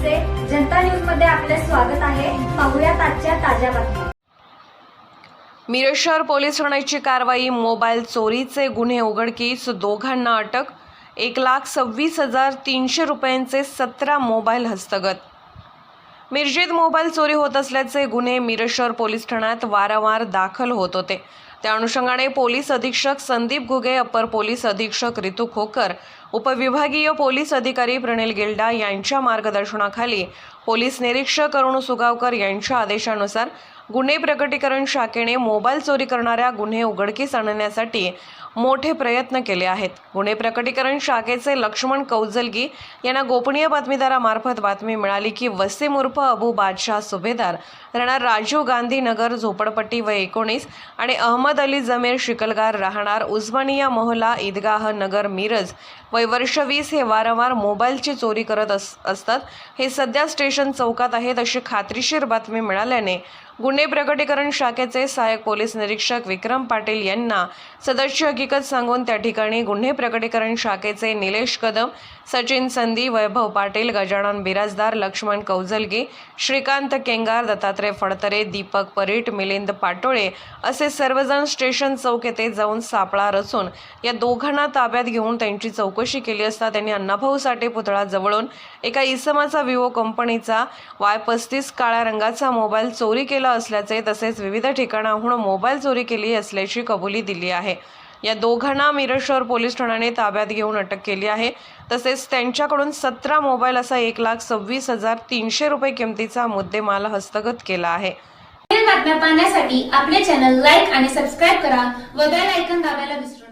जनता न्यूजमध्ये आपले स्वागत आहे. पाहुयात आजच्या ताज्या बातम्या. मिरज शहर पोलीस ठाण्याची कारवाई मोबाईल चोरीचे गुन्हे उघडकीस दोघांना अटक एक लाख सव्वीस हजार तीनशे रुपयांचे सतरा मोबाईल हस्तगत. मिरजेत मोबाईल चोरी होत असल्याचे गुन्हे मिरज शहर पोलीस ठाण्यात वारंवार दाखल होत होते. त्या अनुषंगाने पोलीस अधीक्षक संदीप घुगे अप्पर पोलीस अधीक्षक रितू खोकर उपविभागीय पोलीस अधिकारी प्रणिल गिल्डा यांच्या मार्गदर्शनाखाली पोलीस निरीक्षक अरुण सुगावकर यांच्या आदेशानुसार गुन्हे प्रकटीकरण शाखेने मोबाईल चोरी करणाऱ्या गुन्हे उघडकीस आणण्यासाठी मोठे प्रयत्न केले आहेत. गुन्हे प्रकटीकरण शाखेचे लक्ष्मण कौजलगी यांना गोपनीय बातमीदारामार्फत बातमी मिळाली की वसीम उर्फ अबू बादशाह सुभेदार राहणार राजीव गांधी नगर झोपडपट्टी व एकोणीस आणि अहमद अली जमीर शिकलगार राहणार उस्मानिया मोहला ईदगाह नगर मिरज. वय वर्ष वीस हे वारंवार मोबाईलची चोरी करत अस असतात. हे सध्या स्टेशन चौकात आहेत अशी खात्रीशीर बातमी मिळाल्याने गुन्हे प्रकटीकरण शाखेचे सहाय्यक पोलीस निरीक्षक विक्रम पाटील यांना सदरची हकीकत सांगून त्या ठिकाणी गुन्हे प्रकटीकरण शाखेचे निलेश कदम सचिन संधी वैभव पाटील गजानन बिराजदार लक्ष्मण कौजलगी श्रीकांत केंगार दत्तात्रय फडतरे दीपक परीट मिलिंद पाटोळे असे सर्वजण स्टेशन चौक येथे जाऊन सापळा रचून या दोघांना ताब्यात घेऊन त्यांची चौकशी केली असता त्यांनी अण्णाभाऊ साठे पुतळा जवळून एका इसमाचा विवो कंपनीचा वाय पस्तीस काळ्या रंगाचा मोबाईल चोरी केला असल्याचे तसेच विविध ठिकाणाहून मोबाईल चोरी केली असल्याची कबुली दिली आहे. या दोघांना मिरज शहर पोलीस ठाण्याने ताब्यात घेऊन अटक केली आहे. तसेच त्यांच्याकडून सतरा मोबाईल असा एक लाख सव्वीस हजार तीनशे रुपये किमतीचा मुद्देमाल हस्तगत केला आहे. बातम्या पाहण्यासाठी आपले चॅनल लाईक आणि सबस्क्राईब करा व बेल ऐकन दाबायला विसरू